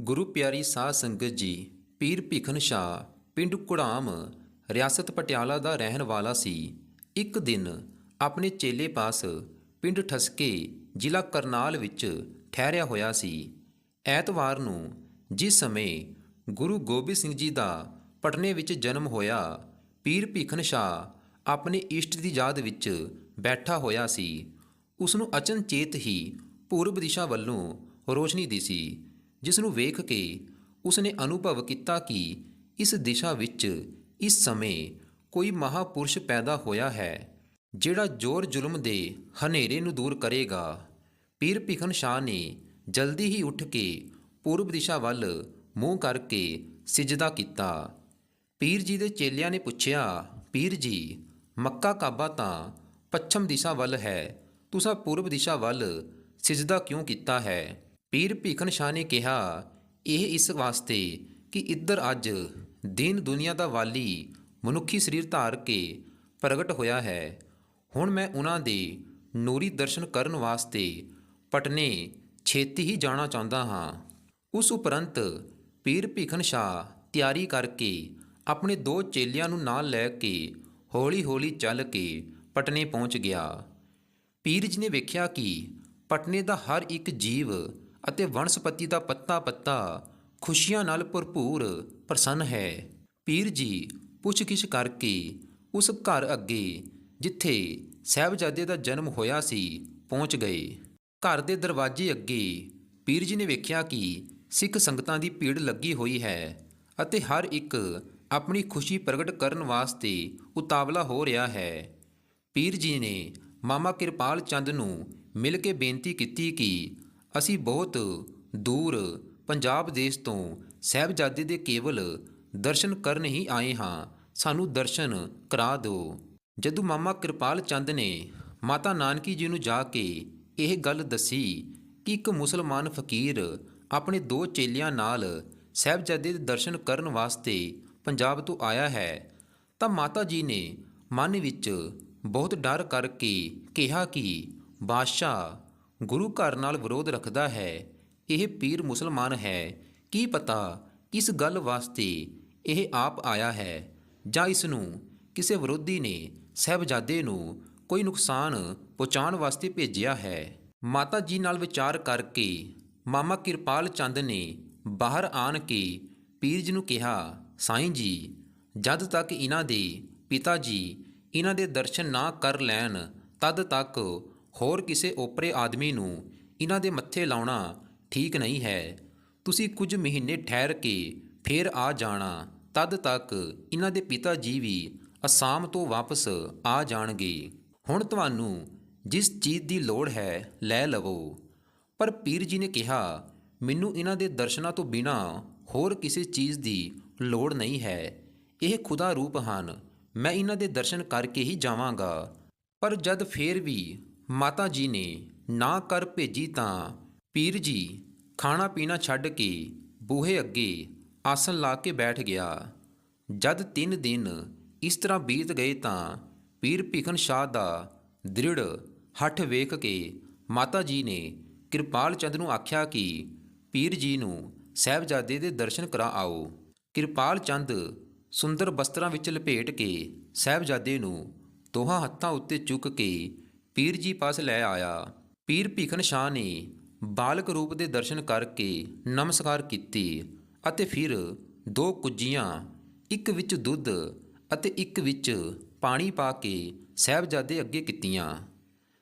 ਗੁਰੂ ਪਿਆਰੀ ਸਾਧ ਸੰਗਤ ਜੀ, ਪੀਰ ਭਿਖਨ ਸ਼ਾਹ, ਪਿੰਡ ਕੁੜਾਮ, ਰਿਆਸਤ ਪਟਿਆਲਾ ਦਾ ਰਹਿਣ ਵਾਲਾ ਸੀ। ਇੱਕ ਦਿਨ ਆਪਣੇ ਚੇਲੇ ਪਾਸ ਪਿੰਡ ਠਸਕੇ ਜ਼ਿਲ੍ਹਾ ਕਰਨਾਲ ਵਿੱਚ ਠਹਿਰਿਆ ਹੋਇਆ ਸੀ। ਐਤਵਾਰ ਨੂੰ ਜਿਸ ਸਮੇਂ ਗੁਰੂ ਗੋਬਿੰਦ ਸਿੰਘ ਜੀ ਦਾ ਪਟਨੇ ਵਿੱਚ ਜਨਮ ਹੋਇਆ, ਪੀਰ ਭਿਖਨ ਸ਼ਾਹ ਆਪਣੇ ਇਸ਼ਟ ਦੀ ਯਾਦ ਵਿੱਚ ਬੈਠਾ ਹੋਇਆ ਸੀ। ਉਸ ਨੂੰ ਅਚਨਚੇਤ ਹੀ ਪੂਰਬ ਦਿਸ਼ਾ ਵੱਲੋਂ ਰੋਸ਼ਨੀ ਦੀ ਸੀ ਜਿਸ ਨੂੰ ਵੇਖ ਕੇ ਉਸ ਨੇ ਅਨੁਭਵ ਕੀਤਾ ਕਿ ਇਸ ਦਿਸ਼ਾ ਵਿੱਚ ਇਸ ਸਮੇਂ ਕੋਈ ਮਹਾਪੁਰਸ਼ ਪੈਦਾ ਹੋਇਆ ਹੈ, ਜਿਹੜਾ ਜ਼ੋਰ ਜ਼ੁਲਮ ਦੇ ਹਨੇਰੇ ਨੂੰ ਦੂਰ ਕਰੇਗਾ। ਪੀਰ ਭਿਖਨ ਸ਼ਾਹ ਨੇ ਜਲਦੀ ਹੀ ਉੱਠ ਕੇ ਪੂਰਬ ਦਿਸ਼ਾ ਵੱਲ ਮੂੰਹ ਕਰਕੇ ਸਿਜਦਾ ਕੀਤਾ। ਪੀਰ ਜੀ ਦੇ ਚੇਲਿਆਂ ਨੇ ਪੁੱਛਿਆ, ਪੀਰ ਜੀ, ਮੱਕਾ ਕਾਬਾ ਤਾਂ ਪੱਛਮ ਦਿਸ਼ਾ ਵੱਲ ਹੈ, ਤੁਸੀਂ ਪੂਰਬ ਦਿਸ਼ਾ ਵੱਲ ਸਿਜਦਾ ਕਿਉਂ ਕੀਤਾ ਹੈ? ਪੀਰ ਭੀਖਨ ਸ਼ਾਹ ਨੇ ਕਿਹਾ, ਇਹ ਇਸ ਵਾਸਤੇ ਕਿ ਇੱਧਰ ਅੱਜ ਦੀਨ ਦੁਨੀਆ ਦਾ ਵਾਲੀ ਮਨੁੱਖੀ ਸਰੀਰ ਧਾਰ ਕੇ ਪ੍ਰਗਟ ਹੋਇਆ ਹੈ। ਹੁਣ ਮੈਂ ਉਹਨਾਂ ਦੇ ਨੂਰੀ ਦਰਸ਼ਨ ਕਰਨ ਵਾਸਤੇ ਪਟਨੇ ਛੇਤੀ ਹੀ ਜਾਣਾ ਚਾਹੁੰਦਾ ਹਾਂ। ਉਸ ਉਪਰੰਤ ਪੀਰ ਭੀਖਨ ਸ਼ਾਹ ਤਿਆਰੀ ਕਰਕੇ ਆਪਣੇ ਦੋ ਚੇਲਿਆਂ ਨੂੰ ਨਾਲ ਲੈ ਕੇ ਹੌਲੀ-ਹੌਲੀ ਚੱਲ ਕੇ ਪਟਨੇ ਪਹੁੰਚ ਗਿਆ। ਪੀਰ ਜੀ ਨੇ ਵੇਖਿਆ ਕਿ ਪਟਨੇ ਦਾ ਹਰ ਇੱਕ ਜੀਵ ਅਤੇ ਵਨਸਪਤੀ ਦਾ ਪੱਤਾ-ਪੱਤਾ ਖੁਸ਼ੀਆਂ ਨਾਲ ਭਰਪੂਰ ਪ੍ਰਸੰਨ ਹੈ। ਪੀਰ ਜੀ ਪੁੱਛਗਿੱਛ ਕਰਕੇ ਉਸ ਘਰ ਅੱਗੇ, ਜਿੱਥੇ ਸਹਿਬਜ਼ਾਦੇ ਦਾ ਜਨਮ ਹੋਇਆ ਸੀ, ਪਹੁੰਚ ਗਏ। ਘਰ ਦੇ ਦਰਵਾਜ਼ੇ ਅੱਗੇ ਪੀਰ ਜੀ ਨੇ ਵੇਖਿਆ ਕਿ ਸਿੱਖ ਸੰਗਤਾਂ ਦੀ ਭੀੜ ਲੱਗੀ ਹੋਈ ਹੈ ਅਤੇ ਹਰ ਇੱਕ ਆਪਣੀ ਖੁਸ਼ੀ ਪ੍ਰਗਟ ਕਰਨ ਵਾਸਤੇ ਉਤਾਵਲਾ ਹੋ ਰਿਹਾ ਹੈ। ਪੀਰ ਜੀ ਨੇ ਮਾਮਾ ਕਿਰਪਾਲ ਚੰਦ ਨੂੰ ਮਿਲ ਕੇ ਬੇਨਤੀ ਕੀਤੀ ਕਿ ਅਸੀਂ ਬਹੁਤ ਦੂਰ ਪੰਜਾਬ ਦੇਸ਼ ਤੋਂ ਸਹਿਬਜ਼ਾਦੇ ਦੇ ਕੇਵਲ ਦਰਸ਼ਨ ਕਰਨ ਹੀ ਆਏ ਹਾਂ। ਸਾਨੂੰ ਦਰਸ਼ਨ ਕਰਾ ਦਿਓ। ਜਦੋਂ ਮਾਮਾ ਕਿਰਪਾਲ ਚੰਦ ਨੇ ਮਾਤਾ ਨਾਨਕੀ ਜੀ ਨੂੰ ਜਾ ਕੇ ਇਹ ਗੱਲ ਦੱਸੀ ਕਿ ਇੱਕ ਮੁਸਲਮਾਨ ਫਕੀਰ ਆਪਣੇ ਦੋ ਚੇਲਿਆਂ ਨਾਲ ਸਹਿਬਜ਼ਾਦੇ ਦੇ ਦਰਸ਼ਨ ਕਰਨ ਵਾਸਤੇ ਪੰਜਾਬ ਤੋਂ ਆਇਆ ਹੈ, ਤਾਂ ਮਾਤਾ ਜੀ ਨੇ ਮਨ ਵਿੱਚ ਬਹੁਤ ਡਰ ਕਰਕੇ ਕਿਹਾ ਕਿ, ਬਾਦਸ਼ਾਹ ਗੁਰੂ ਘਰ ਨਾਲ ਵਿਰੋਧ ਰੱਖਦਾ ਹੈ। ਇਹ ਪੀਰ ਮੁਸਲਮਾਨ ਹੈ। ਕੀ ਪਤਾ ਕਿਸ ਗੱਲ ਵਾਸਤੇ ਇਹ ਆਪ ਆਇਆ ਹੈ ਜਾਂ ਇਸ ਨੂੰ ਕਿਸੇ ਵਿਰੋਧੀ ਨੇ ਸਹਿਬਜ਼ਾਦੇ ਨੂੰ ਕੋਈ ਨੁਕਸਾਨ ਪਹੁੰਚਾਉਣ ਵਾਸਤੇ ਭੇਜਿਆ ਹੈ। ਮਾਤਾ ਜੀ ਨਾਲ ਵਿਚਾਰ ਕਰਕੇ ਮਾਮਾ ਕਿਰਪਾਲ ਚੰਦ ਨੇ ਬਾਹਰ ਆਣ ਕੇ ਪੀਰ ਜੀ ਨੂੰ ਕਿਹਾ, ਸਾਈਂ ਜੀ, ਜਦ ਤੱਕ ਇਹਨਾਂ ਦੇ ਪਿਤਾ ਜੀ ਇਹਨਾਂ ਦੇ ਦਰਸ਼ਨ ਨਾ ਕਰ ਲੈਣ, ਤਦ ਤੱਕ ਹੋਰ ਕਿਸੇ ਓਪਰੇ ਆਦਮੀ ਨੂੰ ਇਹਨਾਂ ਦੇ ਮੱਥੇ ਲਾਉਣਾ ਠੀਕ ਨਹੀਂ ਹੈ। ਤੁਸੀਂ ਕੁਝ ਮਹੀਨੇ ਠਹਿਰ ਕੇ ਫੇਰ ਆ ਜਾਣਾ, ਤਦ ਤੱਕ ਇਹਨਾਂ ਦੇ ਪਿਤਾ ਜੀ ਵੀ ਅਸਾਮ ਤੋਂ ਵਾਪਸ ਆ ਜਾਣਗੇ। ਹੁਣ ਤੁਹਾਨੂੰ ਜਿਸ ਚੀਜ਼ ਦੀ ਲੋੜ ਹੈ, ਲੈ ਲਵੋ। ਪਰ ਪੀਰ ਜੀ ਨੇ ਕਿਹਾ, ਮੈਨੂੰ ਇਹਨਾਂ ਦੇ ਦਰਸ਼ਨਾਂ ਤੋਂ ਬਿਨਾ ਹੋਰ ਕਿਸੇ ਚੀਜ਼ ਦੀ ਲੋੜ ਨਹੀਂ ਹੈ। ਇਹ ਖੁਦਾ ਰੂਪ ਹਨ। ਮੈਂ ਇਹਨਾਂ ਦੇ ਦਰਸ਼ਨ ਕਰਕੇ ਹੀ ਜਾਵਾਂਗਾ। ਪਰ ਜਦ ਫੇਰ ਵੀ ਮਾਤਾ ਜੀ ਨੇ ਨਾ ਕਰ ਭੇਜੀ ਤਾਂ ਪੀਰ ਜੀ ਖਾਣਾ ਪੀਣਾ ਛੱਡ ਕੇ ਬੂਹੇ ਅੱਗੇ ਆਸਨ ਲਾ ਕੇ ਬੈਠ ਗਿਆ। ਜਦ 3 ਦਿਨ ਇਸ ਤਰ੍ਹਾਂ ਬੀਤ ਗਏ ਤਾਂ ਪੀਰ ਭਿਖਨ ਸ਼ਾਹ ਦਾ ਦ੍ਰਿੜ ਹੱਠ ਵੇਖ ਕੇ ਮਾਤਾ ਜੀ ਨੇ ਕਿਰਪਾਲ ਚੰਦ ਨੂੰ ਆਖਿਆ ਕਿ ਪੀਰ ਜੀ ਨੂੰ ਸਹਿਬਜ਼ਾਦੇ ਦੇ ਦਰਸ਼ਨ ਕਰਾ ਆਓ। ਕਿਰਪਾਲ ਚੰਦ ਸੁੰਦਰ ਬਸਤਰਾਂ ਵਿੱਚ ਲਪੇਟ ਕੇ ਸਹਿਬਜ਼ਾਦੇ ਨੂੰ ਦੋਹਾਂ ਹੱਥਾਂ ਉੱਤੇ ਚੁੱਕ ਕੇ ਪੀਰ ਜੀ ਪਾਸ ਲੈ ਆਇਆ। ਪੀਰ ਭਿਖਨ ਸ਼ਾਹ ਨੇ ਬਾਲਕ ਰੂਪ ਦੇ ਦਰਸ਼ਨ ਕਰਕੇ ਨਮਸਕਾਰ ਕੀਤੀ ਅਤੇ ਫਿਰ ਦੋ ਕੁੱਜੀਆਂ, ਇੱਕ ਵਿੱਚ ਦੁੱਧ ਅਤੇ ਇੱਕ ਵਿੱਚ ਪਾਣੀ ਪਾ ਕੇ ਸਹਿਬਜ਼ਾਦੇ ਅੱਗੇ ਕੀਤੀਆਂ।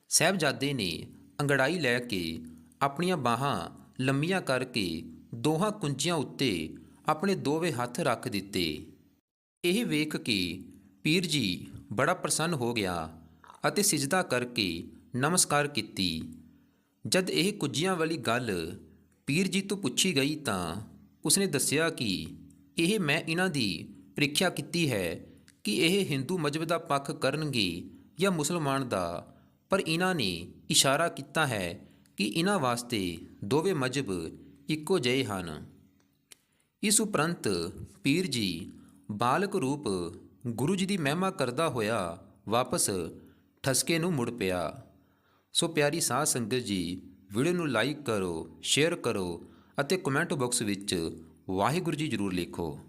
ਸਹਿਬਜ਼ਾਦੇ ਨੇ ਅੰਗੜਾਈ ਲੈ ਕੇ ਆਪਣੀਆਂ ਬਾਹਾਂ ਲੰਮੀਆਂ ਕਰਕੇ ਦੋਹਾਂ ਕੁੰਜੀਆਂ ਉੱਤੇ ਆਪਣੇ ਦੋਵੇਂ ਹੱਥ ਰੱਖ ਦਿੱਤੇ। ਇਹ ਵੇਖ ਕੇ ਪੀਰ ਜੀ ਬੜਾ ਪ੍ਰਸੰਨ ਹੋ ਗਿਆ ਅਤੇ ਸਿਜਦਾ ਕਰਕੇ ਨਮਸਕਾਰ ਕੀਤੀ। ਜਦ ਇਹ ਕੁੱਜੀਆਂ ਵਾਲੀ ਗੱਲ ਪੀਰ ਜੀ ਤੋਂ ਪੁੱਛੀ ਗਈ ਤਾਂ ਉਸਨੇ ਦੱਸਿਆ ਕਿ ਇਹ ਮੈਂ ਇਹਨਾਂ ਦੀ ਪ੍ਰੀਖਿਆ ਕੀਤੀ ਹੈ ਕਿ ਇਹ ਹਿੰਦੂ ਮਜਬ ਦਾ ਪੱਖ ਕਰਨਗੇ ਜਾਂ ਮੁਸਲਮਾਨ ਦਾ, ਪਰ ਇਹਨਾਂ ਨੇ ਇਸ਼ਾਰਾ ਕੀਤਾ ਹੈ ਕਿ ਇਹਨਾਂ ਵਾਸਤੇ ਦੋਵੇਂ ਮਜਬ ਇੱਕੋ ਜਿਹੇ ਹਨ। ਇਸ ਉਪਰੰਤ ਪੀਰ ਜੀ ਬਾਲਕ ਰੂਪ ਗੁਰੂ ਜੀ ਦੀ ਮਹਿਮਾ ਕਰਦਾ ਹੋਇਆ ਵਾਪਸ ਠਸਕੇ ਨੂੰ ਮੁੜ ਪਿਆ। ਸੋ ਪਿਆਰੀ ਸਾਧ ਸੰਗਤ ਜੀ, ਵੀਡੀਓ ਨੂੰ ਲਾਈਕ ਕਰੋ ਸ਼ੇਅਰ ਕਰੋ ਅਤੇ ਕਮੈਂਟ ਬਾਕਸ ਵਿੱਚ ਵਾਹਿਗੁਰੂ ਜੀ ਜ਼ਰੂਰ ਲਿਖੋ।